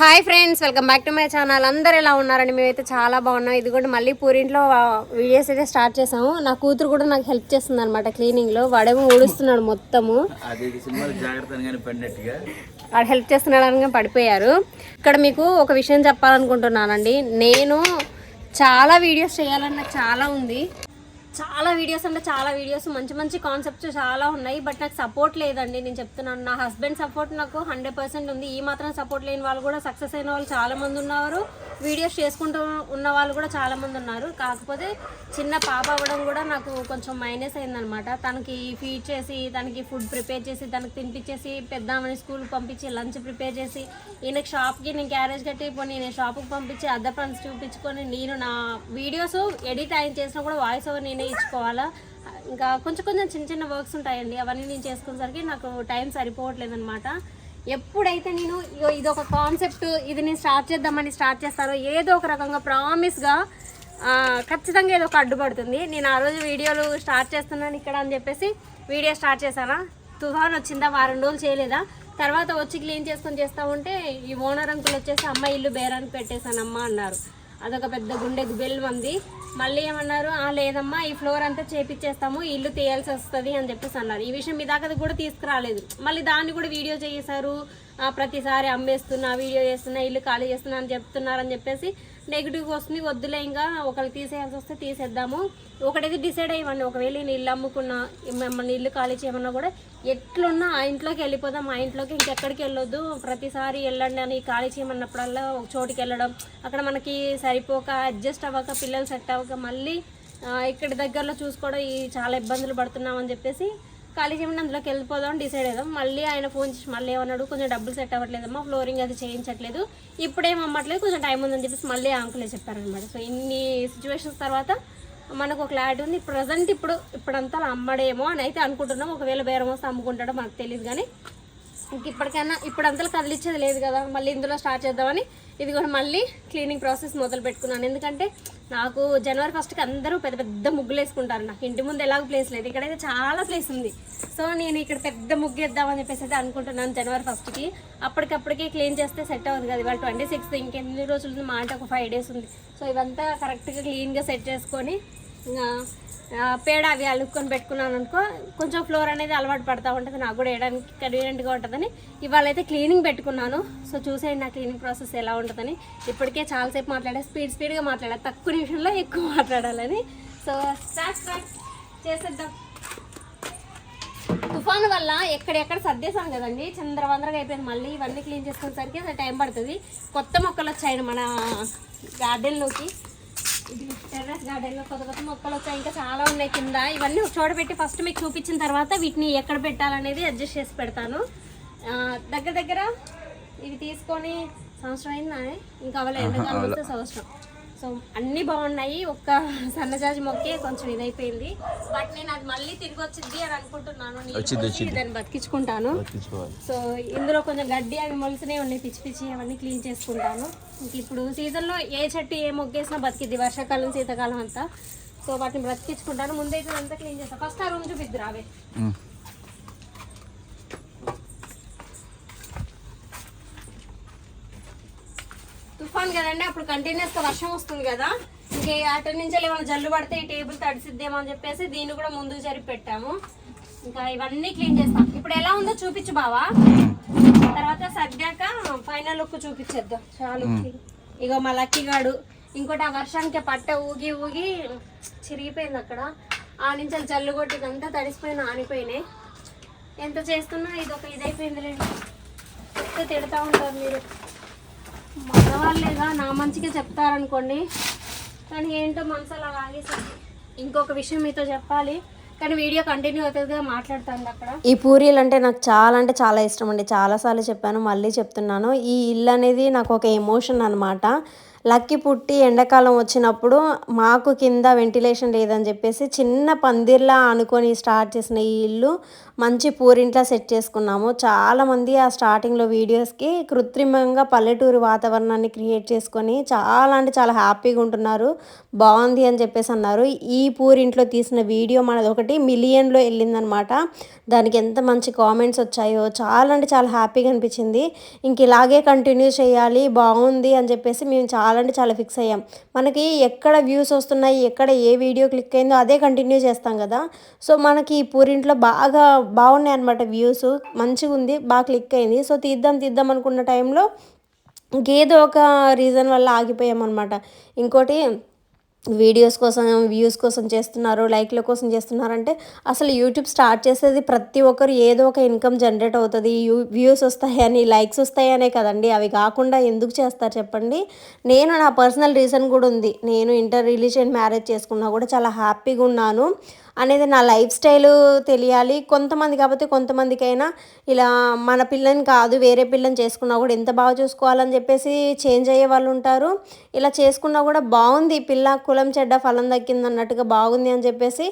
Hi friends welcome back to my channel అందరు ఎలా ఉన్నారండి? మేమైతే చాలా బాగున్నాం. ఇది కూడా మళ్ళీ పూరింట్లో వీడియోస్ అయితే స్టార్ట్ చేసాము. నా కూతురు కూడా నాకు హెల్ప్ చేస్తుంది అనమాట క్లీనింగ్లో వాడేమో ఊడుస్తున్నాడు మొత్తము. వాడు హెల్ప్ చేస్తున్నాడు అనగా పడిపోయారు. ఇక్కడ మీకు ఒక విషయం చెప్పాలనుకుంటున్నానండి. నేను చాలా వీడియోస్ చేయాలని నాకు చాలా ఉంది. చాలా వీడియోస్ అంటే చాలా వీడియోస్ మంచి మంచి కాన్సెప్ట్స్ చాలా ఉన్నాయి బట్ నాకు సపోర్ట్ లేదండి. నేను చెప్తున్నాను నా హస్బెండ్ సపోర్ట్ నాకు హండ్రెడ్ పర్సెంట్ ఉంది. ఈ మాత్రం సపోర్ట్ లేని వాళ్ళు కూడా సక్సెస్ అయిన వాళ్ళు చాలామంది ఉన్నారు. వీడియోస్ చేసుకుంటూ ఉన్న వాళ్ళు కూడా చాలామంది ఉన్నారు. కాకపోతే చిన్న పాప అవ్వడం కూడా నాకు కొంచెం మైనస్ అయిందనమాట తనకి ఫీడ్ చేసి తనకి ఫుడ్ ప్రిపేర్ చేసి తనకి తినిపించేసి పెద్దామని స్కూల్కి పంపించి లంచ్ ప్రిపేర్ చేసి ఈయనకి షాప్కి నేను క్యారేజ్ కట్టి పోనీ నేను షాప్కి పంపించి అద్దర్ ఫ్రెండ్స్ చూపించుకొని నేను నా వీడియోస్ ఎడిట్ ఆయన చేసినా కూడా వాయిస్ ఓవర్ నేనే చేయించుకోవాలా? ఇంకా కొంచెం కొంచెం చిన్న చిన్న వర్క్స్ ఉంటాయండి. అవన్నీ నేను చేసుకునేసరికి నాకు టైం సరిపోవట్లేదు అనమాట ఎప్పుడైతే నేను ఇది ఒక కాన్సెప్ట్ ఇది నేను స్టార్ట్ చేద్దామని స్టార్ట్ చేస్తారో ఏదో ఒక రకంగా ప్రామిస్గా ఖచ్చితంగా ఏదో ఒక అడ్డుపడుతుంది నేను ఆ రోజు వీడియోలు స్టార్ట్ చేస్తున్నాను ఇక్కడ అని చెప్పేసి వీడియో స్టార్ట్ చేశానా? తుఫాన్ వచ్చిందా? వారం రోజులు చేయలేదా? తర్వాత వచ్చి క్లీన్ చేసుకొని చేస్తా ఉంటే ఈ ఓనర్ అంకుల్ వచ్చేసి అమ్మ ఇల్లు బేరానికి పెట్టేశానమ్మా అన్నారు. అదొక పెద్ద గుండెకు బెల్ ఉంది. మళ్ళీ ఏమన్నారు? ఆ లేదమ్మా ఈ ఫ్లోర్ అంతా చేపించేస్తాము ఇల్లు తీయాల్సి వస్తుంది అని చెప్పేసి అన్నారు. ఈ విషయం మీ దాకా కూడా తీసుకురాలేదు. మళ్ళీ దాన్ని కూడా వీడియో చేశారు ప్రతిసారి అమ్మేస్తున్నా వీడియో చేస్తున్నా ఇల్లు ఖాళీ చేస్తున్నా అని చెప్తున్నారు అని చెప్పేసి నెగిటివ్గా వస్తుంది. వద్దులే ఇంకా ఒకళ్ళు తీసేయాల్సి వస్తే తీసేద్దాము. ఒకటైతే డిసైడ్ అయ్యండి ఒకవేళ నేను ఇల్లు అమ్ముకున్నా మిమ్మల్ని ఇల్లు ఖాళీ చేయమన్నా కూడా ఎట్లున్నా ఆ ఇంట్లోకి వెళ్ళిపోదాం. ఆ ఇంట్లోకి ఇంకెక్కడికి వెళ్ళొద్దు. ప్రతిసారి వెళ్ళండి అని ఖాళీ చేయమన్నప్పుడల్లా ఒక చోటుకి వెళ్ళడం. అక్కడ మనకి సరిపోక అడ్జస్ట్ అవ్వక పిల్లలు సెట్ అవ్వక మళ్ళీ ఇక్కడ దగ్గరలో చూసుకోవడం ఈ చాలా ఇబ్బందులు పడుతున్నాం అని చెప్పేసి ఖాళీ చేయమని అందులోకి వెళ్ళిపోదాం డిసైడ్ అయ్యాం మళ్ళీ ఆయన ఫోన్ చేసి మళ్ళీ ఏమన్నాడు? కొంచెం డబ్బులు సెట్ అవ్వట్లేదమ్మా ఫ్లోరింగ్ అది చేయించట్లేదు. ఇప్పుడేం అమ్మట్లేదు కొంచెం టైం ఉందని చెప్పేసి మళ్ళీ అంకులే చెప్పారనమాట సో ఇన్ని సిచ్యువేషన్స్ తర్వాత మనకు ఒక క్లారిటీ ఉంది. ప్రజెంట్ ఇప్పుడు ఇప్పుడంతా అమ్మడేమో అని అయితే అనుకుంటున్నాం. ఒకవేళ బేరం వస్తే అమ్ముకుంటాడో మనకు తెలియదు కానీ ఇంక ఇప్పటికైనా ఇప్పుడంతా కదిలిచ్చేది లేదు కదా మళ్ళీ ఇందులో స్టార్ట్ చేద్దామని ఇది కూడా మళ్ళీ క్లీనింగ్ ప్రాసెస్ మొదలు పెట్టుకున్నాను. ఎందుకంటే నాకు జనవరి ఫస్ట్కి అందరూ పెద్ద పెద్ద ముగ్గులు వేసుకుంటారు. నాకు ఇంటి ముందు ఎలాగో ప్లేస్ లేదు. ఇక్కడైతే చాలా ప్లేస్ ఉంది. సో నేను ఇక్కడ పెద్ద ముగ్గు వేద్దామని చెప్పేసి అయితే అనుకుంటున్నాను జనవరి ఫస్ట్కి అప్పటికప్పటికే క్లీన్ చేస్తే సెట్ అవ్వదు కదా. ఇవాళ ట్వంటీ సిక్స్త్ ఇంకెన్ని రోజులు ఉంది? మా అంటే ఒక ఫైవ్ డేస్ ఉంది. సో ఇవంతా కరెక్ట్గా క్లీన్గా సెట్ చేసుకొని పేడ అవి అలుక్కొని పెట్టుకున్నాను అనుకో కొంచెం ఫ్లోర్ అనేది అలవాటు పడతా ఉంటుంది. నాకు కూడా వేయడానికి కన్వీనియంట్గా ఉంటుందని. ఇవాళ అయితే క్లీనింగ్ పెట్టుకున్నాను. సో చూసేయండి నా క్లీనింగ్ ప్రాసెస్ ఎలా ఉంటుందని. ఇప్పటికే చాలాసేపు మాట్లాడే స్పీడ్ స్పీడ్గా మాట్లాడాలి తక్కువ నిమిషంలో ఎక్కువ మాట్లాడాలని. సో స్టార్ట్ స్టార్ట్ చేసేద్దాం. తుఫాను వల్ల ఎక్కడెక్కడ సర్దేశాం కదండి. చంద్రవందరగా అయిపోయింది. మళ్ళీ ఇవన్నీ క్లీన్ చేసుకునేసరికి అసలు టైం పడుతుంది. కొత్త మొక్కలు వచ్చాయి మన గార్డెన్లోకి ఇది టెర్రస్ గార్డెన్లో కొత్త కొత్త మొక్కలు వచ్చాయి. ఇంకా చాలా ఉన్నాయి కింద. ఇవన్నీ పెట్టి ఫస్ట్ మీకు చూపించిన తర్వాత వీటిని ఎక్కడ పెట్టాలనేది అడ్జస్ట్ చేసి పెడతాను. దగ్గర దగ్గర ఇవి తీసుకొని సంవత్సరం అయిందా? ఇంకా అవ్వలేదు ఎంతకాలం వస్తే సంవత్సరం. సో అన్నీ బాగున్నాయి. ఒక్క సన్నజాజి మొక్కే కొంచెం ఇదైపోయింది. బట్ నేను అది మళ్ళీ తిరిగి వచ్చింది అని అనుకుంటున్నాను. దాన్ని బతికించుకుంటాను. సో ఇందులో కొంచెం గడ్డి అవి మొలిసినే ఉన్నాయి పిచ్చి పిచ్చి అవన్నీ క్లీన్ చేసుకుంటాను. ఇప్పుడు సీజన్లో ఏ చెట్టు ఏ మొగ్గేసినా బతికిద్ది వర్షాకాలం శీతాకాలం అంతా. సో వాటిని బ్రతికించుకుంటాను. ముందైతే అంతా క్లీన్ చేస్తాను ఫస్ట్ ఆ రూమ్ చూపిద్దు రావే తుఫాన్ కదండి అప్పుడు కంటిన్యూస్గా వర్షం వస్తుంది కదా. ఇంకే అటు నుంచి ఏమైనా జల్లు పడితే ఈ టేబుల్ తడిసిద్దేమో అని చెప్పేసి దీన్ని కూడా ముందుకు జరిపి పెట్టాము. ఇంకా ఇవన్నీ క్లీన్ చేస్తాం. ఇప్పుడు ఎలా ఉందో చూపించు బావా. తర్వాత సర్దాక ఫైనల్ లుక్ చూపించేద్దాం. చాలు. ఇగో మా లక్కీ గాడు. ఇంకోటి ఆ వర్షానికి పట్ట ఊగి ఊగి చిరిగిపోయింది అక్కడ. ఆ నుంచి జల్లు కొట్టిదంతా తడిసిపోయిన ఆనిపోయినాయి. ఎంత చేస్తున్నా ఇది ఒక ఇదైపోయింది లేండి చెప్తే తిడతా ఉంటారు మీరు? మగవాళ్ళేగా నా మంచిగా చెప్తారనుకోండి. కానీ ఏంటో మనసు అలా ఆగేసింది ఇంకొక విషయం మీతో చెప్పాలి. కానీ వీడియో కంటిన్యూ అవుతుందిగా మాట్లాడుతాను అక్కడ. ఈ పూరీలు అంటే నాకు చాలా అంటే చాలా ఇష్టం అండి. చాలాసార్లు చెప్పాను మళ్ళీ చెప్తున్నాను. ఈ ఇల్లు అనేది నాకు ఒక ఎమోషన్ అనమాట లక్కి పుట్టి ఎండాకాలం వచ్చినప్పుడు మాకు కింద వెంటిలేషన్ లేదని చెప్పేసి చిన్న పందిర్లా అనుకొని స్టార్ట్ చేసిన ఈ ఇల్లు. మంచి పూరింట్లా సెట్ చేసుకున్నాము. చాలామంది ఆ స్టార్టింగ్లో వీడియోస్కి కృత్రిమంగా పల్లెటూరు వాతావరణాన్ని క్రియేట్ చేసుకొని చాలా అంటే చాలా హ్యాపీగా ఉంటున్నారు. బాగుంది అని చెప్పేసి అన్నారు. ఈ పూరింట్లో తీసిన వీడియో మనది ఒకటి మిలియన్లో వెళ్ళిందనమాట దానికి ఎంత మంచి కామెంట్స్ వచ్చాయో చాలా అంటే చాలా హ్యాపీగా అనిపించింది. ఇంక ఇలాగే కంటిన్యూ చేయాలి బాగుంది అని చెప్పేసి మేము చాలా అంటే చాలా ఫిక్స్ అయ్యాం. మనకి ఎక్కడ వ్యూస్ వస్తున్నాయి ఎక్కడ ఏ వీడియో క్లిక్ అయిందో అదే కంటిన్యూ చేస్తాం కదా. సో మనకి ఈ పూరింట్లో బాగా బాగున్నాయి అనమాట వ్యూస్. మంచిగా ఉంది బాగా క్లిక్ అయింది. సో తీద్దాం తీద్దాం అనుకున్న టైంలో ఇంకేదో ఒక రీజన్ వల్ల ఆగిపోయామన్నమాట ఇంకోటి వీడియోస్ కోసం వ్యూస్ కోసం చేస్తున్నారు లైక్ల కోసం చేస్తున్నారంటే అసలు యూట్యూబ్ స్టార్ట్ చేసేది ప్రతి ఒక్కరు ఏదో ఒక ఇన్కమ్ జనరేట్ అవుతుంది. వ్యూస్ వస్తాయని లైక్స్ వస్తాయనే కదండి. అవి కాకుండా ఎందుకు చేస్తారు చెప్పండి? నేను నా పర్సనల్ రీజన్ కూడా ఉంది. నేను ఇంటర్ రిలీజియన్ మ్యారేజ్ చేసుకున్నా కూడా చాలా హ్యాపీగా ఉన్నాను. అనేది నా లైఫ్ స్టైల్ తెలియాలి. కొంతమంది కాకపోతే కొంతమందికైనా ఇలా మన పిల్లని కాదు వేరే పిల్లని చేసుకున్నా కూడా ఎంత బాగా చూసుకోవాలని చెప్పేసి చేంజ్ అయ్యే వాళ్ళు ఉంటారు. ఇలా చేసుకున్నా కూడా బాగుంది. పిల్ల కులం చెడ్డ ఫలం దక్కింది అన్నట్టుగా బాగుంది అని చెప్పేసి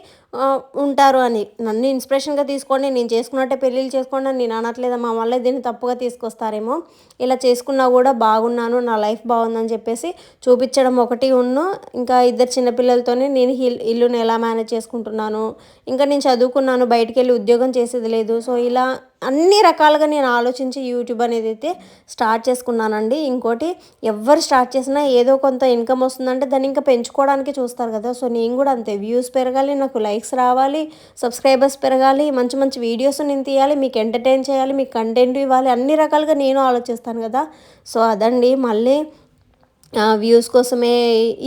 ఉంటారు అని. నన్ను ఇన్స్పిరేషన్గా తీసుకోండి నేను చేసుకున్నట్టే పెళ్ళిళ్ళు చేసుకోండి అని నేను అనట్లేదమ్మా వాళ్ళే దీన్ని తప్పుగా తీసుకొస్తారేమో. ఇలా చేసుకున్నా కూడా బాగున్నాను నా లైఫ్ బాగుందని చెప్పేసి చూపించడం ఒకటి ఉన్ను. ఇంకా ఇద్దరు చిన్నపిల్లలతోనే నేను హిల్ ఇల్లుని ఎలా మేనేజ్ చేసుకుంటున్నాను? ఇంకా నేను చదువుకున్నాను బయటికి వెళ్ళి ఉద్యోగం చేసేది లేదు. సో ఇలా అన్ని రకాలుగా నేను ఆలోచించి యూట్యూబ్ అనేది అయితే స్టార్ట్ చేసుకున్నానండి. ఇంకోటి ఎవరు స్టార్ట్ చేసినా ఏదో కొంత ఇన్కమ్ వస్తుందంటే దాన్ని ఇంకా పెంచుకోవడానికి చూస్తారు కదా. సో నేను కూడా అంతే. వ్యూస్ పెరగాలి నాకు లైక్స్ రావాలి సబ్స్క్రైబర్స్ పెరగాలి మంచి మంచి వీడియోస్ నేను తీయాలి మీకు ఎంటర్టైన్ చేయాలి మీకు కంటెంట్ ఇవ్వాలి అన్ని రకాలుగా నేను ఆలోచిస్తాను కదా. సో అదండి. మళ్ళీ వ్యూస్ కోసమే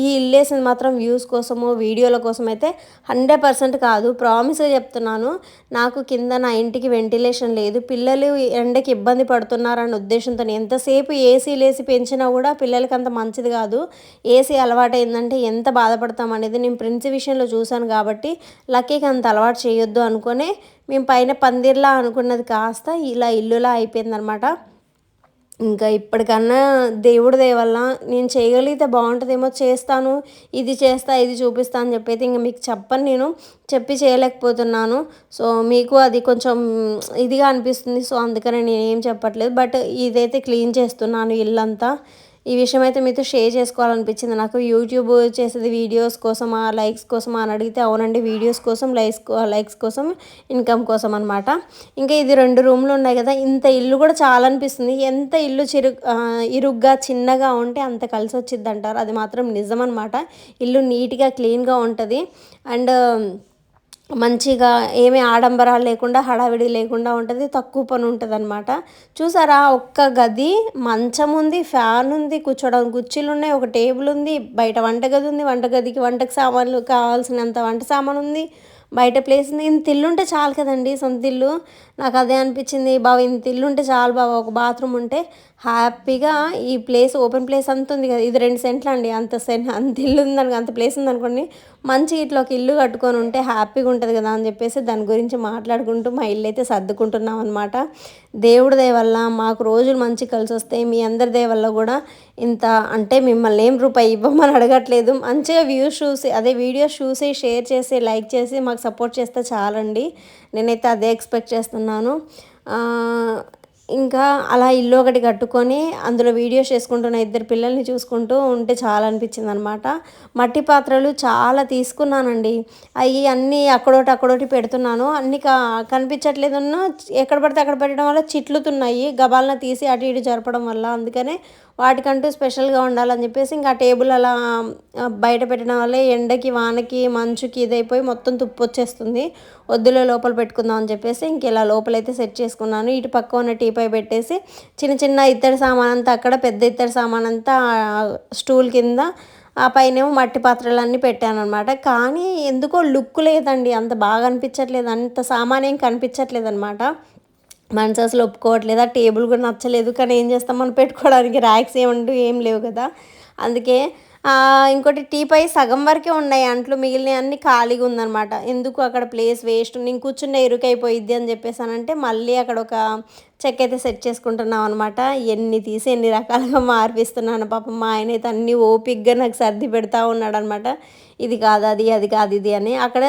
ఈ ఇల్లేసింది మాత్రం వ్యూస్ కోసము వీడియోల కోసం అయితే హండ్రెడ్ పర్సెంట్ కాదు. ప్రామిస్గా చెప్తున్నాను నాకు కింద నా ఇంటికి వెంటిలేషన్ లేదు. పిల్లలు ఎండకి ఇబ్బంది పడుతున్నారన్న ఉద్దేశంతో ఎంతసేపు ఏసీ లేసి పెంచినా కూడా పిల్లలకి అంత మంచిది కాదు. ఏసీ అలవాటైందంటే ఎంత బాధపడతాం అనేది నేను ప్రిన్స్ విషయంలో చూశాను కాబట్టి లక్కీకి అంత అలవాటు చేయొద్దు అనుకునే మేము పైన పందిర్లా అనుకున్నది కాస్త ఇలా ఇల్లులా అయిపోయిందనమాట ఇంకా ఇప్పటికన్నా దేవుడి దయ వల్ల నేను చేయగలిగితే బాగుంటుందేమో చేస్తాను ఇది చేస్తా ఇది చూపిస్తా అని చెప్పైతే ఇంకా మీకు చెప్పను నేను. చెప్పి చేయలేకపోతున్నాను. సో మీకు అది కొంచెం ఇదిగా అనిపిస్తుంది. సో అందుకని నేను ఏం చెప్పట్లేదు. బట్ ఇదైతే క్లీన్ చేస్తున్నాను ఇల్లంతా. ఈ విషయం అయితే మీతో షేర్ చేసుకోవాలనిపించింది. నాకు యూట్యూబ్ చేసేది వీడియోస్ కోసమా లైక్స్ కోసమా అని అడిగితే అవునండి వీడియోస్ కోసం లైక్స్ లైక్స్ కోసం ఇన్కమ్ కోసం అనమాట ఇంకా ఇది రెండు రూమ్లు ఉన్నాయి కదా ఇంత ఇల్లు కూడా చాలా అనిపిస్తుంది. ఎంత ఇల్లు చిరు ఇరుగ్గా చిన్నగా ఉంటే అంత కలిసి వచ్చింది అంటారు. అది మాత్రం నిజం అనమాట ఇల్లు నీట్గా క్లీన్గా ఉంటుంది. అండ్ మంచిగా ఏమీ ఆడంబరాలు లేకుండా హడావిడి లేకుండా ఉంటుంది తక్కువ పని ఉంటుంది అనమాట చూసారా ఒక్క గది మంచం ఉంది ఫ్యాన్ ఉంది కూర్చోడానికి కుర్చీలు ఉన్నాయి ఒక టేబుల్ ఉంది బయట వంటగది ఉంది వంటగదికి వంటకు సామాన్లు కావాల్సినంత వంట సామాన్ ఉంది బయట ప్లేస్ ఉంది ఇంత ఇల్లు ఉంటే చాలు కదండి సొంత ఇల్లు. నాకు అదే అనిపించింది బాబు ఇంత ఇల్లు ఉంటే చాలు బావ ఒక బాత్రూమ్ ఉంటే హ్యాపీగా ఈ ప్లేస్ ఓపెన్ ప్లేస్ అంత ఉంది కదా. ఇది రెండు సెంట్లు అండి అంత సెంట్ అంత ఇల్లు ఉందనుకో అంత ప్లేస్ ఉందనుకోండి మంచి ఇట్లా ఒక ఇల్లు కట్టుకొని ఉంటే హ్యాపీగా ఉంటుంది కదా అని చెప్పేసి దాని గురించి మాట్లాడుకుంటూ మా ఇల్లు అయితే సర్దుకుంటున్నాం అనమాట దేవుడి దయ వల్ల మాకు రోజులు మంచి కలిసి వస్తాయి మీ అందరి దయ వల్ల కూడా ఇంత అంటే మిమ్మల్ని ఏం రూపాయి ఇవ్వమని అడగట్లేదు. మంచిగా వ్యూస్ చూసి అదే వీడియోస్ చూసి షేర్ చేసి లైక్ చేసి మాకు సపోర్ట్ చేస్తే చాలండి. నేనైతే అదే ఎక్స్పెక్ట్ చేస్తున్నాను. ఇంకా అలా ఇల్లు ఒకటి కట్టుకొని అందులో వీడియోస్ చేసుకుంటున్న ఇద్దరు పిల్లల్ని చూసుకుంటూ ఉంటే చాలా అనిపించింది అనమాట మట్టి పాత్రలు చాలా తీసుకున్నానండి. అవి అన్నీ అక్కడోటి అక్కడోటి పెడుతున్నాను. అన్ని కా కనిపించట్లేదన్నా ఎక్కడ పడితే అక్కడ పెట్టడం వల్ల చిట్లుతున్నాయి. గబాలన తీసి అటు ఇటు జరపడం వల్ల. అందుకనే వాటికంటూ స్పెషల్గా ఉండాలని చెప్పేసి ఇంకా టేబుల్ అలా బయట పెట్టడం వల్ల ఎండకి వానకి మంచుకి ఇదైపోయి మొత్తం తుప్పు వచ్చేస్తుంది. వద్దులో లోపల పెట్టుకుందాం అని చెప్పేసి ఇంక ఇలా లోపలైతే సెట్ చేసుకున్నాను. ఇటు పక్క ఉన్న టీపై పెట్టేసి చిన్న చిన్న ఇత్తడి సామాన్ అంతా అక్కడ పెద్ద ఇత్తడి సామాన్ అంతా స్టూల్ కింద ఆ పైనేమో మట్టి పాత్రలన్నీ పెట్టాను అనమాట కానీ ఎందుకో లుక్ లేదండి. అంత బాగా అనిపించట్లేదు. అంత సామాన్ ఏం కనిపించట్లేదు అనమాట మనసు అసలు ఒప్పుకోవట్లేదు ఆ టేబుల్ కూడా నచ్చలేదు కానీ ఏం చేస్తాం? మనం పెట్టుకోవడానికి ర్యాక్స్ ఏమంటూ ఏం లేవు కదా. అందుకే ఇంకోటి టీ పై సగం వరకే ఉన్నాయి అంట్లు మిగిలిన అన్ని ఖాళీగా ఉందన్నమాట. ఎందుకు అక్కడ ప్లేస్ వేస్ట్? నేను కూర్చున్న ఇరుకైపోయిద్ది అని చెప్పేసానంటే మళ్ళీ అక్కడ ఒక చెక్క అయితే సెట్ చేసుకుంటున్నాం అనమాట ఎన్ని తీసి ఎన్ని రకాలుగా మార్పిస్తున్నాను పాపం మా ఆయన అయితే అన్ని ఓపిక్గా నాకు సర్ది పెడతా ఉన్నాడు అనమాట ఇది కాదు అది అది కాదు ఇది అని. అక్కడ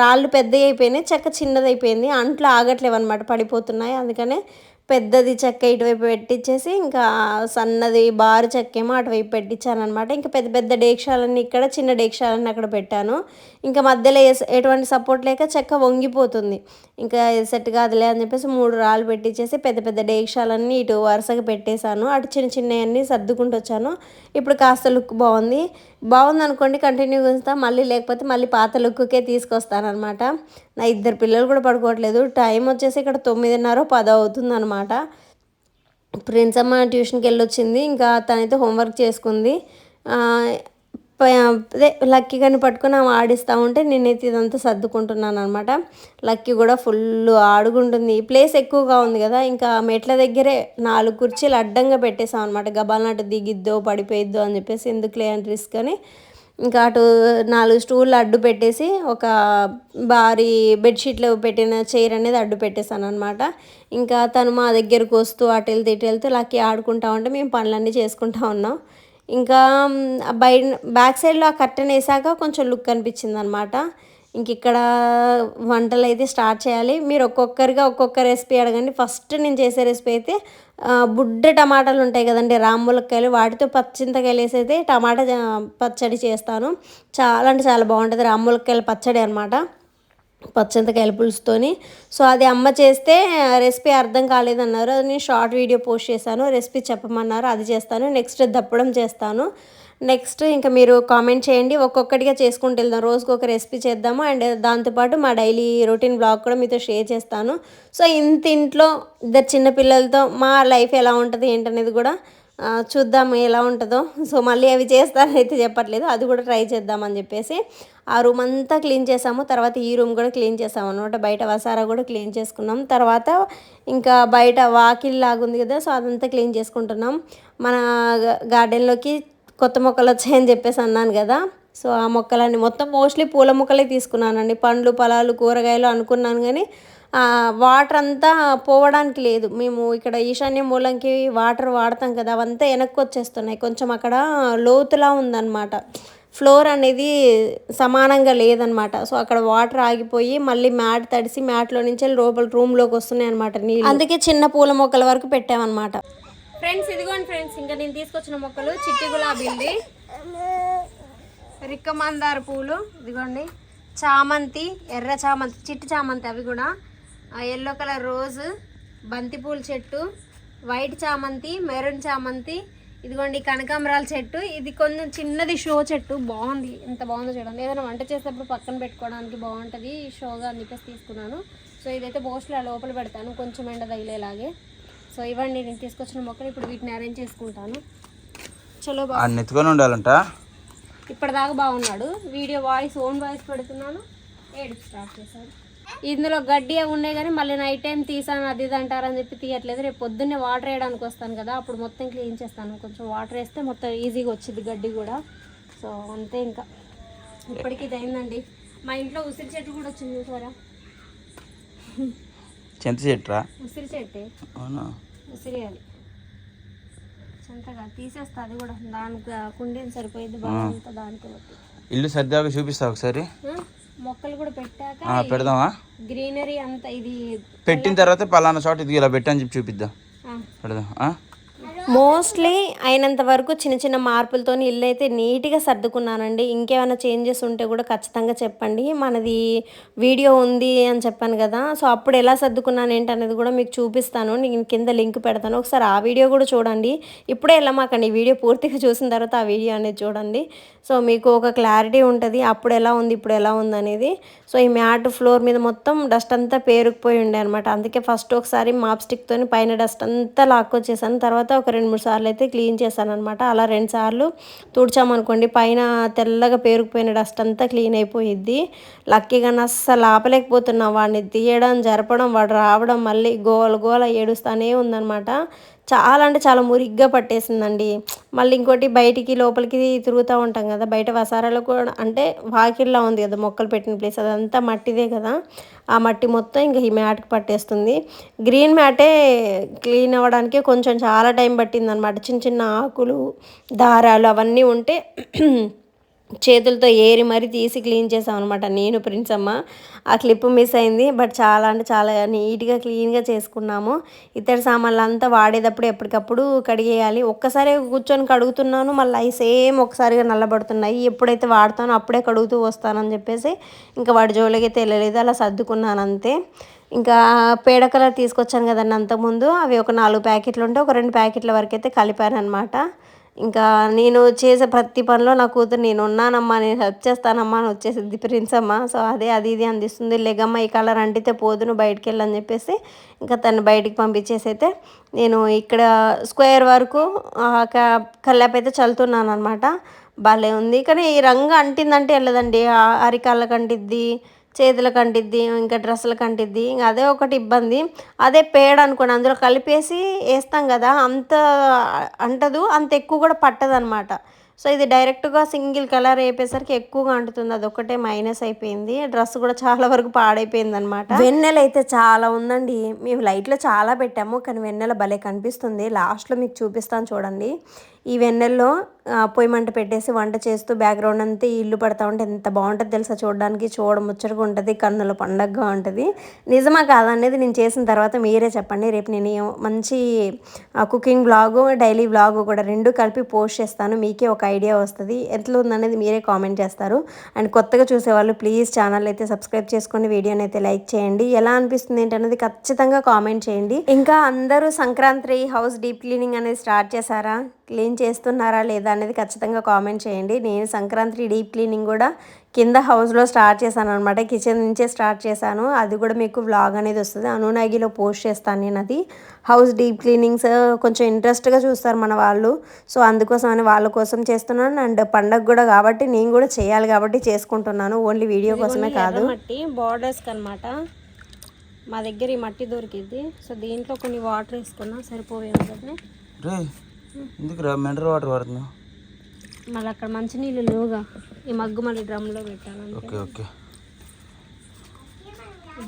రాళ్ళు పెద్దవి అయిపోయినాయి చెక్క చిన్నది అయిపోయింది అంట్లో ఆగట్లేవు అనమాట పడిపోతున్నాయి. అందుకనే పెద్దది చెక్క ఇటువైపు పెట్టించేసి ఇంకా సన్నది బారు చెక్క ఏమో అటువైపు పెట్టించాను అనమాట ఇంకా పెద్ద పెద్ద డేక్షాలన్నీ ఇక్కడ చిన్న డేక్షాలన్నీ అక్కడ పెట్టాను. ఇంకా మధ్యలో ఎటువంటి సపోర్ట్ లేక చెక్క వంగిపోతుంది. ఇంకా సెట్ కాదులే అని చెప్పేసి మూడు రాళ్ళు పెట్టించేసి పెద్ద పెద్ద డేక్షాలన్నీ ఇటు వరుసగా పెట్టేశాను. అటు చిన్న చిన్నవన్నీ సర్దుకుంటూ వచ్చాను. ఇప్పుడు కాస్త లుక్ బాగుంది. బాగుంది అనుకోండి కంటిన్యూ ఉంచుతా మళ్ళీ లేకపోతే మళ్ళీ పాత లుక్కే తీసుకొస్తాను అనమాట నా ఇద్దరు పిల్లలు కూడా పడుకోవట్లేదు. టైం వచ్చేసి ఇక్కడ తొమ్మిదిన్నర పదో అవుతుంది అనమాట అనమాట అమ్మ ట్యూషన్కి వెళ్ళొచ్చింది ఇంకా తనైతే హోంవర్క్ చేసుకుంది. అదే లక్కీ కానీ పట్టుకొని ఆమె ఆడిస్తూ ఉంటే నేనైతే ఇదంతా సర్దుకుంటున్నాను అనమాట లక్కీ కూడా ఫుల్ ఆడుకుంటుంది. ప్లేస్ ఎక్కువగా ఉంది కదా ఇంకా మెట్ల దగ్గరే నాలుగు కుర్చీలు అడ్డంగా పెట్టేసాం అనమాట గబాలనట్టు దిగిద్దో పడిపోయిద్దో అని చెప్పేసి ఎందుకులే అని రిస్క్ అని ఇంకా అటు నాలుగు స్టూళ్ళు అడ్డు పెట్టేసి ఒక భారీ బెడ్షీట్లు పెట్టిన చైర్ అనేది అడ్డు పెట్టేశాను అనమాట ఇంకా తను మా దగ్గరకు వస్తూ అటు వెళ్తే ఇటు వెళ్తే లక్కీ ఆడుకుంటా ఉంటే మేము పనులన్నీ చేసుకుంటా ఉన్నాం. ఇంకా బయట బ్యాక్ సైడ్లో ఆ కర్టెన్ వేసాక కొంచెం లుక్ అనిపించింది అనమాట ఇంక ఇక్కడ వంటలు అయితే స్టార్ట్ చేయాలి. మీరు ఒక్కొక్కరిగా ఒక్కొక్క రెసిపీ అడగండి. ఫస్ట్ నేను చేసే రెసిపీ అయితే బుడ్డ టమాటాలు ఉంటాయి కదండి రామ్ములక్కాయలు వాటితో పచ్చింతకాయలు వేసి అయితే టమాటా పచ్చడి చేస్తాను. చాలా అంటే చాలా బాగుంటుంది. రాములకాయల పచ్చడి అనమాట పచ్చంతకాయల పులుసుతోని. సో అది అమ్మ చేస్తే రెసిపీ అర్థం కాలేదన్నారు. అది నేను షార్ట్ వీడియో పోస్ట్ చేశాను. రెసిపీ చెప్పమన్నారు. అది చేస్తాను. నెక్స్ట్ దప్పడం చేస్తాను. నెక్స్ట్ ఇంకా మీరు కామెంట్ చేయండి. ఒక్కొక్కటిగా చేసుకుంటూ వెళ్దాం. రోజుకి ఒక రెసిపీ చేద్దాము. అండ్ దాంతోపాటు మా డైలీ రొటీన్ బ్లాగ్ కూడా మీతో షేర్ చేస్తాను. సో ఇంత ఇంట్లో ఇద్దరు చిన్నపిల్లలతో మా లైఫ్ ఎలా ఉంటుంది ఏంటనేది కూడా చూద్దాము ఎలా ఉంటుందో. సో మళ్ళీ అవి చేస్తానని అయితే చెప్పట్లేదు. అది కూడా ట్రై చేద్దామని చెప్పేసి ఆ రూమ్ అంతా క్లీన్ చేసాము. తర్వాత ఈ రూమ్ కూడా క్లీన్ చేసాము అనమాట బయట వసారా కూడా క్లీన్ చేసుకున్నాం. తర్వాత ఇంకా బయట వాకిల్ లాగుంది కదా సో అదంతా క్లీన్ చేసుకుంటున్నాం. మన గార్డెన్లోకి కొత్త మొక్కలు వచ్చాయని చెప్పేసి అన్నాను కదా. సో ఆ మొక్కలన్నీ మొత్తం మోస్ట్లీ పూల మొక్కలే తీసుకున్నానండి. పండ్లు పొలాలు కూరగాయలు అనుకున్నాను కానీ వాటర్ అంతా పోవడానికి లేదు. మేము ఇక్కడ ఈశాన్య మూలంకి వాటర్ వాడతాం కదా అవంతా వెనక్కి వచ్చేస్తున్నాయి. కొంచెం అక్కడ లోతులా ఉందన్నమాట. ఫ్లోర్ అనేది సమానంగా లేదనమాట సో అక్కడ వాటర్ ఆగిపోయి మళ్ళీ మ్యాట్ తడిసి మ్యాట్లో నుంచి వెళ్ళి లోపల రూమ్లోకి వస్తున్నాయి అనమాట నీళ్ళు. అందుకే చిన్న పూల మొక్కల వరకు పెట్టామన్నమాట. ఫ్రెండ్స్ ఇదిగోండి ఫ్రెండ్స్ ఇంకా నేను తీసుకొచ్చిన మొక్కలు చిట్టి గులాబీలు రిక్క మందార పూలు ఇదిగోండి. చామంతి ఎర్ర చామంతి చిట్టి చామంతి అవి కూడా. ఎల్లో కలర్ రోజు బంతి పూల చెట్టు వైట్ చామంతి మెరూన్ చామంతి ఇదిగోండి కనకాంబరాల చెట్టు. ఇది కొంచెం చిన్నది షో చెట్టు బాగుంది. ఎంత బాగుందో చూడండి. ఏదైనా వంట చేసేటప్పుడు పక్కన పెట్టుకోవడానికి బాగుంటుంది. షోగా అని చెప్పేసి తీసుకున్నాను. సో ఇదైతే పోస్ట్లో ఆ లోపల పెడతాను. కొంచెం ఎండ తగిలేలాగే. సో ఇవ్వండి నేను తీసుకొచ్చిన మొక్కలు ఇప్పుడు వీటిని అరేంజ్ చేసుకుంటాను. చలో బా ఆ నెత్తుకొని ఉండాలంట? ఇప్పటిదాకా బాగున్నాడు. వీడియో వాయిస్ ఓన్ వాయిస్ పెడుతున్నాను. ఏడుపు స్టార్ట్ చేశాను ఇందులో గడ్డి ఉన్నాయి కానీ మళ్ళీ నైట్ టైం తీసాను అది ఇది అంటారని చెప్పి తీయట్లేదు. రేపు పొద్దున్నే వాటర్ వేయడానికి వస్తాను కదా అప్పుడు మొత్తం క్లీన్ చేస్తాను. కొంచెం వాటర్ వేస్తే మొత్తం ఈజీగా వచ్చింది గడ్డి కూడా. సో అంతే ఇంకా. ఇప్పటికి ఇది అయిందండి. మా ఇంట్లో ఉసిరి చెట్టు కూడా వచ్చింది చూసారా? చింత చెట్టురా ఉసిరి చెట్టే. అవునా? అది చెంతగా తీసేస్తా అది కూడా దానికి కుండీని సరిపోయింది బాగా దానికి బట్టి ఇల్లు సర్దాక చూపిస్తావు ఒకసారి? మొక్కలు కూడా పెట్టాక ఆ, పెడదామా? గ్రీనరీ అంతా ఇది పెట్టిన తర్వాత పలానా చోట ఇది ఇలా పెట్టని చెప్పి చూపిద్దాం. పెడదాం. ఆ? మోస్ట్లీ అయినంత వరకు చిన్న చిన్న మార్పులతో ఇల్లు అయితే నీట్గా సర్దుకున్నానండి. ఇంకేమైనా చేంజెస్ ఉంటే కూడా ఖచ్చితంగా చెప్పండి. మనది వీడియో ఉంది అని చెప్పాను కదా. సో అప్పుడు ఎలా సర్దుకున్నాను ఏంటనేది కూడా మీకు చూపిస్తాను. నేను కింద లింక్ పెడతాను. ఒకసారి ఆ వీడియో కూడా చూడండి. ఇప్పుడే ఎలా మాకండి వీడియో పూర్తిగా చూసిన తర్వాత ఆ వీడియో అనేది చూడండి. సో మీకు ఒక క్లారిటీ ఉంటుంది. అప్పుడు ఎలా ఉంది ఇప్పుడు ఎలా ఉంది అనేది. సో ఈ మ్యాట్ ఫ్లోర్ మీద మొత్తం డస్ట్ అంతా పేరుకుపోయి ఉండే అనమాట అందుకే ఫస్ట్ ఒకసారి మాప్ స్టిక్తో పైన డస్ట్ అంతా లాక్కొచ్చేసాను. తర్వాత ఒక రెండు మూడు సార్లు అయితే క్లీన్ చేశాను అనమాట అలా రెండు సార్లు తుడిచామనుకోండి పైన తెల్లగా పేరుకుపోయిన డస్ట్ అంతా క్లీన్ అయిపోయిద్ది. లక్కీగా అస్సలు ఆపలేకపోతున్నా వాడిని తీయడం జరపడం వాడు రావడం మళ్ళీ గోల గోల ఏడుస్తానే ఉందనమాట చాలా అంటే చాలా మురిగ్గా పట్టేసిందండి. మళ్ళీ ఇంకోటి బయటికి లోపలికి తిరుగుతూ ఉంటాం కదా బయట వసారాలో కూడా అంటే వాకిల్లా ఉంది కదా మొక్కలు పెట్టిన ప్లేస్ అదంతా మట్టిదే కదా. ఆ మట్టి మొత్తం ఇంకా ఈ మ్యాట్కి పట్టేస్తుంది. గ్రీన్ మ్యాటే క్లీన్ అవ్వడానికి కొంచెం చాలా టైం పట్టింది అనమాట చిన్న చిన్న ఆకులు దారాలు అవన్నీ ఉంటే చేతులతో ఏరి మరీ తీసి క్లీన్ చేసాం అనమాట నేను ప్రిన్స్ అమ్మ ఆ క్లిప్ మిస్ అయింది. బట్ చాలా అంటే చాలా నీట్గా క్లీన్గా చేసుకున్నాము. ఇతర సామాన్లు అంతా వాడేటప్పుడు ఎప్పటికప్పుడు కడిగేయాలి. ఒక్కసారి కూర్చొని కడుగుతున్నాను. మళ్ళీ అవి సేమ్ ఒకసారిగా నల్లబడుతున్నాయి. ఎప్పుడైతే వాడతానో అప్పుడే కడుగుతూ వస్తానని చెప్పేసి ఇంకా వాడి జోలికి తెలియలేదు అలా సర్దుకున్నాను అంతే. ఇంకా పేడ కలర్ తీసుకొచ్చాను కదండి అంతకుముందు. అవి ఒక నాలుగు ప్యాకెట్లు ఉంటే ఒక రెండు ప్యాకెట్ల వరకు అయితే కలిపాను అనమాట ఇంకా నేను చేసే ప్రతి పనిలో నా కూతురు నేను ఉన్నానమ్మా నేను హెల్ప్ చేస్తానమ్మా అని వచ్చేసింది ప్రిన్స్ అమ్మ. సో అదే అది ఇది అందిస్తుంది. లెగమ్మ ఈ కలర్ అంటితే పోదు నువ్వు బయటికి వెళ్ళని చెప్పేసి ఇంకా తను బయటికి పంపించేసి అయితే నేను ఇక్కడ స్క్వేర్ వరకు ఆ కల్లాపు అయితే చల్లుతున్నాను అనమాట భలే ఉంది. కానీ ఈ రంగు అంటిందంటే వెళ్ళదండి. అరికాళ్ళకు అంటిద్ది. చేతులకు అంటిద్ది ఇంకా డ్రెస్సులకు అంటిద్ది ఇంకా అదే ఒకటి ఇబ్బంది. అదే పేడ అనుకోండి అందులో కలిపేసి వేస్తాం కదా అంత అంటదు అంత ఎక్కువ కూడా పట్టదు అనమాట సో ఇది డైరెక్ట్గా సింగిల్ కలర్ వేపేసరికి ఎక్కువగా అంటుతుంది. అదొకటే మైనస్ అయిపోయింది. డ్రెస్ కూడా చాలా వరకు పాడైపోయింది అనమాట వెన్నెల అయితే చాలా ఉందండి. మేము లైట్లో చాలా పెట్టాము కానీ వెన్నెల భలే కనిపిస్తుంది. లాస్ట్లో మీకు చూపిస్తాను చూడండి. ఈ వెన్నెల్లో పొయ్యి మంట పెట్టేసి వంట చేస్తూ బ్యాక్గ్రౌండ్ అంతా ఇల్లు పడతా ఉంటే ఎంత బాగుంటుంది తెలుసా చూడడానికి? చూడ ముచ్చటగా ఉంటుంది కన్నుల పండగగా ఉంటుంది. నిజమా కాదనేది నేను చేసిన తర్వాత మీరే చెప్పండి. రేపు నేను మంచి కుకింగ్ బ్లాగు డైలీ బ్లాగు కూడా రెండు కలిపి పోస్ట్ చేస్తాను. మీకే ఒక ఐడియా వస్తుంది. ఎట్లా ఉందనేది మీరే కామెంట్ చేస్తారు. అండ్ కొత్తగా చూసేవాళ్ళు ప్లీజ్ ఛానల్ అయితే సబ్స్క్రైబ్ చేసుకొని వీడియోని అయితే లైక్ చేయండి. ఎలా అనిపిస్తుంది ఏంటనేది ఖచ్చితంగా కామెంట్ చేయండి. ఇంకా అందరూ సంక్రాంతి హౌస్ డీప్ క్లీనింగ్ అనేది స్టార్ట్ చేశారా? క్లీన్ చేస్తున్నారా లేదా అనేది ఖచ్చితంగా కామెంట్ చేయండి. నేను సంక్రాంతి డీప్ క్లీనింగ్ కూడా కింద హౌస్లో స్టార్ట్ చేశాను అనమాట కిచెన్ నుంచే స్టార్ట్ చేశాను. అది కూడా మీకు వ్లాగ్ అనేది వస్తుంది. అనునాగిలో పోస్ట్ చేస్తాను నేను అది. హౌస్ డీప్ క్లీనింగ్స్ కొంచెం ఇంట్రెస్ట్గా చూస్తారు మన వాళ్ళు. సో అందుకోసం అని వాళ్ళ కోసం చేస్తున్నాను. అండ్ పండగ కూడా కాబట్టి నేను కూడా చేయాలి కాబట్టి చేసుకుంటున్నాను. ఓన్లీ వీడియో కోసమే కాదు. మట్టి బార్డర్స్కి అనమాట మా దగ్గర ఈ మట్టి దొరికింది సో దీంట్లో కొన్ని వాటర్ వేసుకున్నా సరిపోయేది కదా రే ఎందుకురా మినరల్ వాటర్ వాడుతున్నావు? మళ్ళీ అక్కడ మంచినీళ్ళు లేవుగా. ఈ మగ్గు మళ్ళీ డ్రమ్లో పెట్టాను. Okay okay.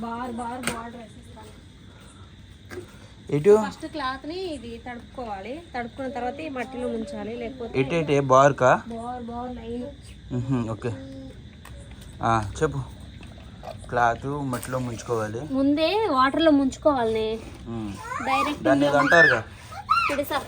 Bar bar border ఎటు? ఫస్ట్ క్లాత్ని ఇది తడుపుకోవాలి. తడుపుకున్న తర్వాత ఈ మట్టిలో ముంచాలి. లేకపోతే ఎటు ఎటు? ఏ బార్కా? Bar bar line okay. ఆ, చెప్పు. క్లాత్ మట్టిలో ముంచుకోవాలి. ముందే వాటర్లో ముంచుకోవాలి మ్. డైరెక్ట్ దాన్ని ఏదో అంటారుగా. పిడిసా.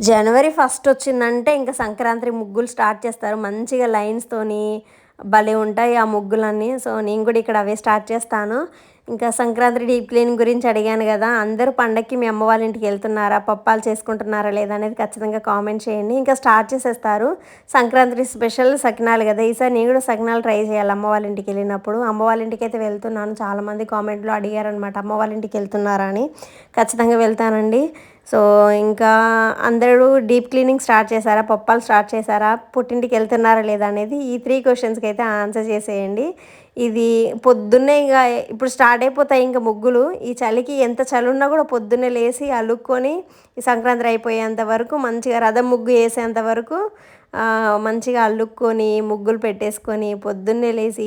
జనవరి ఫస్ట్ వచ్చిందంటే ఇంకా సంక్రాంతి ముగ్గులు స్టార్ట్ చేస్తారు. మంచిగా లైన్స్తోని భలే ఉంటాయి ఆ ముగ్గులన్నీ. సో నేను కూడా ఇక్కడ అవే స్టార్ట్ చేస్తాను. ఇంకా సంక్రాంతి డీప్ క్లీనింగ్ గురించి అడిగాను కదా. అందరూ పండక్కి మీ అమ్మ వాళ్ళ ఇంటికి వెళ్తున్నారా? పప్పాలు చేసుకుంటున్నారా లేదా అనేది ఖచ్చితంగా కామెంట్ చేయండి. ఇంకా స్టార్ట్ చేసేస్తారు. సంక్రాంతి స్పెషల్ సకినాలు కదా. ఈసారి నేను కూడా సకినాలు ట్రై చేయాలి అమ్మ వాళ్ళ ఇంటికి వెళ్ళినప్పుడు. అమ్మ వాళ్ళ ఇంటికి అయితే వెళ్తున్నాను. చాలామంది కామెంట్లో అడిగారనమాట అమ్మ వాళ్ళ ఇంటికి వెళ్తున్నారా? అని. ఖచ్చితంగా వెళ్తానండి. సో ఇంకా అందరూ డీప్ క్లీనింగ్ స్టార్ట్ చేశారా? పప్పాలు స్టార్ట్ చేశారా? పుట్టింటికి వెళ్తున్నారా లేదా అనేది ఈ త్రీ క్వశ్చన్స్కి అయితే ఆన్సర్ చేసేయండి. ఇది పొద్దున్నే ఇక ఇప్పుడు స్టార్ట్ అయిపోతాయి ఇంకా ముగ్గులు. ఈ చలికి ఎంత చలి ఉన్నా కూడా పొద్దున్నే లేచి అలుక్కొని సంక్రాంతి అయిపోయేంత వరకు మంచిగా రథం ముగ్గు వేసేంత వరకు మంచిగా అల్లుక్కొని ముగ్గులు పెట్టేసుకొని పొద్దున్నే లేచి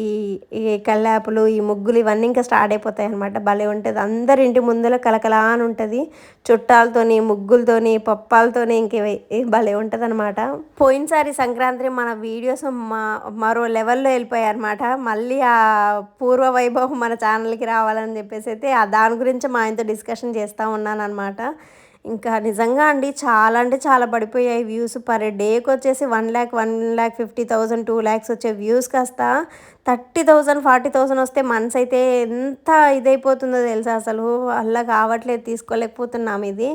ఈ కల్లాపులు ఈ ముగ్గులు ఇవన్నీ ఇంకా స్టార్ట్ అయిపోతాయి అనమాట భలే ఉంటుంది. అందరి ఇంటి ముందర కలకలా అని ఉంటుంది. చుట్టాలతోని ముగ్గులతోని పప్పాలతోని ఇంక భలే ఉంటుంది అనమాట పోయినసారి సంక్రాంతి మన వీడియోస్ మా మరో లెవెల్లో వెళ్ళిపోయాయి అనమాట మళ్ళీ ఆ పూర్వ వైభవం మన ఛానల్కి రావాలని చెప్పేసి అయితే ఆ దాని గురించి మా ఆయనతో డిస్కషన్ చేస్తూ ఉన్నాను అనమాట ఇంకా నిజంగా అండి చాలా అంటే చాలా పడిపోయాయి వ్యూస్. పర్ డేకి వచ్చేసి one lakh one lakh fifty thousand two lakhs వచ్చే వ్యూస్ కాస్త థర్టీ థౌసండ్ ఫార్టీ థౌసండ్ వస్తే మనసు అయితే ఎంత ఇదైపోతుందో తెలుసా అసలు? అలా కావట్లేదు తీసుకోలేకపోతున్నాం ఇది.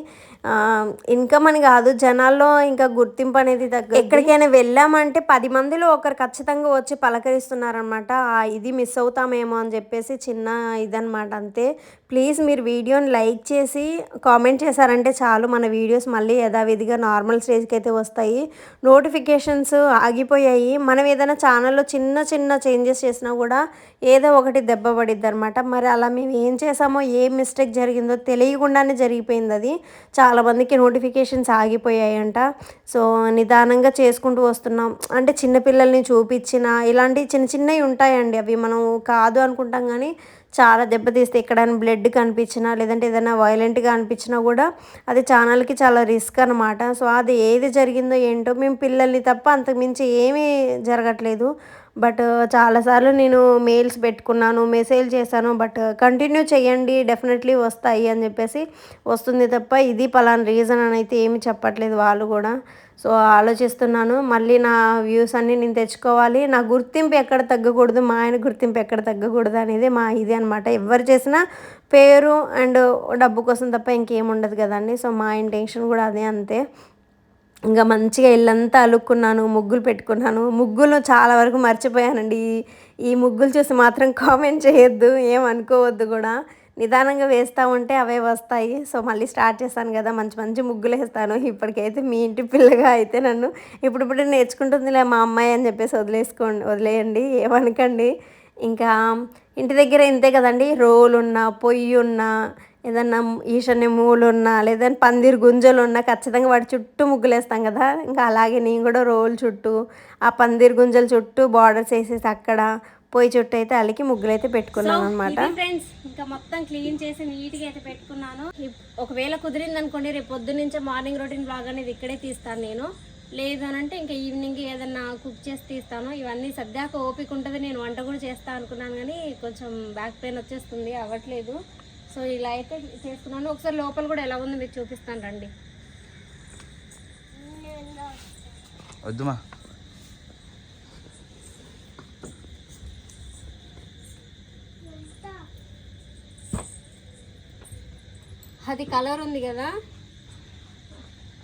ఇన్కమ్ అని కాదు జనాల్లో ఇంకా గుర్తింపు అనేది తగ్గ ఎక్కడికైనా వెళ్ళామంటే పది మందిలో ఒకరు ఖచ్చితంగా వచ్చి పలకరిస్తున్నారనమాట ఇది మిస్ అవుతామేమో అని చెప్పేసి చిన్న ఇదనమాట అంతే. ప్లీజ్ మీరు వీడియోని లైక్ చేసి కామెంట్ చేశారంటే చాలు మన వీడియోస్ మళ్ళీ యథావిధిగా నార్మల్ స్టేజ్కి అయితే వస్తాయి. నోటిఫికేషన్స్ ఆగిపోయాయి. మనం ఏదైనా ఛానల్లో చిన్న చిన్న చేంజెస్ చేసినా కూడా ఏదో ఒకటి దెబ్బ పడిద్ది అనమాట మరి అలా మేము ఏం చేసామో ఏ మిస్టేక్ జరిగిందో తెలియకుండానే జరిగిపోయింది అది. చాలామందికి నోటిఫికేషన్స్ ఆగిపోయాయంట. సో నిదానంగా చేసుకుంటూ వస్తున్నాం. అంటే చిన్నపిల్లల్ని చూపించిన ఇలాంటి చిన్న చిన్నవి ఉంటాయండి. అవి మనం కాదు అనుకుంటాం కానీ చాలా దెబ్బతీస్తే ఎక్కడైనా బ్లడ్ కనిపించినా లేదంటే ఏదైనా వైలెంట్గా అనిపించినా కూడా అది ఛానల్కి చాలా రిస్క్ అనమాట సో అది ఏది జరిగిందో ఏంటో మేము పిల్లల్ని తప్ప అంతకుమించి ఏమీ జరగట్లేదు. బట్ చాలాసార్లు నేను మెయిల్స్ పెట్టుకున్నాను మెసేజ్ చేశాను బట్ కంటిన్యూ చేయండి డెఫినెట్లీ వస్తాయి అని చెప్పేసి వస్తుంది తప్ప ఇది పలానా రీజన్ అని అయితే ఏమి చెప్పట్లేదు వాళ్ళు కూడా. సో ఆలోచిస్తున్నాను మళ్ళీ నా వ్యూస్ అన్నీ నేను తెచ్చుకోవాలి. నా గుర్తింపు ఎక్కడ తగ్గకూడదు మా ఆయన గుర్తింపు ఎక్కడ తగ్గకూడదు అనేది మా ఇది అనమాట ఎవరు చేసినా పేరు అండ్ డబ్బు కోసం తప్ప ఇంకేం ఉండదు కదండి. సో మా ఇంటెన్షన్ కూడా అదే అంతే. ఇంకా మంచిగా ఇల్లంతా అలుక్కున్నాను ముగ్గులు పెట్టుకున్నాను. ముగ్గులు చాలా వరకు మర్చిపోయానండి. ఈ ముగ్గులు చూసి మాత్రం కామెంట్ చేయొద్దు ఏం అనుకోవద్దు కూడా. నిదానంగా వేస్తూ ఉంటే అవే వస్తాయి. సో మళ్ళీ స్టార్ట్ చేస్తాను కదా మంచి మంచి ముగ్గులు వేస్తాను. ఇప్పటికైతే మీ ఇంటి పిల్లగా అయితే నన్ను ఇప్పుడు ఇప్పుడు నేర్చుకుంటుందిలే మా అమ్మాయి అని చెప్పేసి వదిలేసుకోండి వదిలేయండి ఏమనకండి. ఇంకా ఇంటి దగ్గర ఇంతే కదండి రోలు ఉన్నా పొయ్యి ఉన్నా ఏదన్నా ఈశాన్య మూలు ఉన్నా లేదంటే పందిరి గుంజలు ఉన్నా ఖచ్చితంగా వాటి చుట్టూ ముగ్గులు వేస్తాం కదా. ఇంకా అలాగే నేను కూడా రోల్ చుట్టూ ఆ పందిరి గుంజల చుట్టూ బార్డర్స్ వేసేసి అక్కడ పొయ్యి చుట్టూ అయితే అలికి ముగ్గులు అయితే పెట్టుకున్నాను అనమాట ఫ్రెండ్స్ ఇంకా మొత్తం క్లీన్ చేసి నీట్గా అయితే పెట్టుకున్నాను. ఒకవేళ కుదిరింది అనుకోండి రేపు పొద్దున్న నుంచే మార్నింగ్ రొటీన్ బ్లాగ్ అనేది ఇక్కడే తీస్తాను నేను. లేదు అని అంటే ఇంకా ఈవినింగ్ ఏదన్నా కుక్ చేసి తీస్తాను. ఇవన్నీ సర్దాక ఓపిక ఉంటుంది నేను వంట కూడా చేస్తా అనుకున్నాను కానీ కొంచెం బ్యాక్ పెయిన్ వచ్చేస్తుంది అవ్వట్లేదు. సో ఇలా అయితే చేసుకున్నాను ఒకసారి లోపల కూడా ఎలా ఉందో మీకు చూపిస్తాను రండి. వద్దుమా? అది కలర్ ఉంది కదా?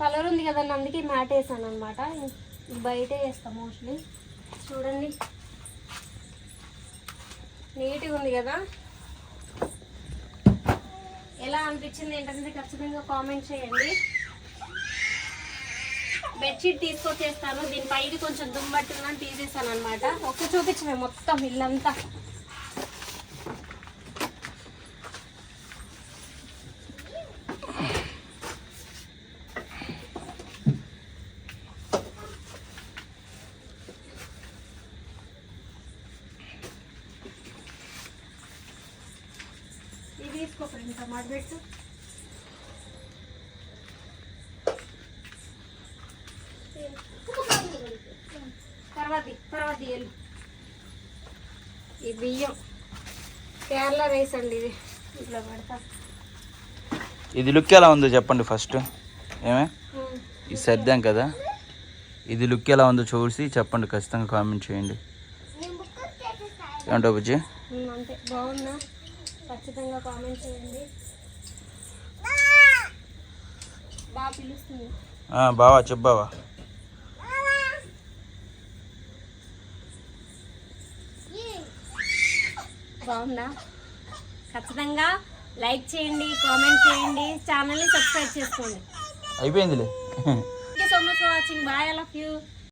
కలర్ ఉంది కదా అని అందుకే మ్యాట్ వేసాను అనమాట బయటే వేస్తాం మోస్ట్లీ. చూడండి. నీట్గా ఉంది కదా? ఎలా అనిపించింది ఏంటంటే ఖచ్చితంగా కామెంట్ చేయండి. బెడ్షీట్ తీసుకొచ్చేస్తాను. దీని పైకి కొంచెం దుమ్మట్టున్నాను తీసేసాను అనమాట ఒక్క చూపించమే మొత్తం ఇల్లంతా ఇది తీసుకో ఫ్రెండ్ టమాట పెట్టు తర్వాత తర్వాత వెళ్ళు ఈ బియ్యం. కేరళ రైస్ అండి ఇది. ఇట్లా పెడతా. ఇది లుక్ ఎలా ఉందో చెప్పండి ఫస్ట్. ఏమే. ఇది సర్దాం కదా? ఇది లుక్ ఎలా ఉందో చూసి చెప్పండి ఖచ్చితంగా కామెంట్ చేయండి. ఏమంటావు బుజ్జి? ఉమ్, అంతే. బాగుందా? ఖచ్చితంగా కామెంట్ చేయండి. బాగా పిలుస్తుంది. ఆ, బావా. బాగుందా? ఖచ్చితంగా లైక్ చేయండి కామెంట్ చేయండి ఛానల్ని సబ్స్క్రైబ్ చేసుకోండి. అయిపోయిందిలే. Thank you so much for watching bye all of you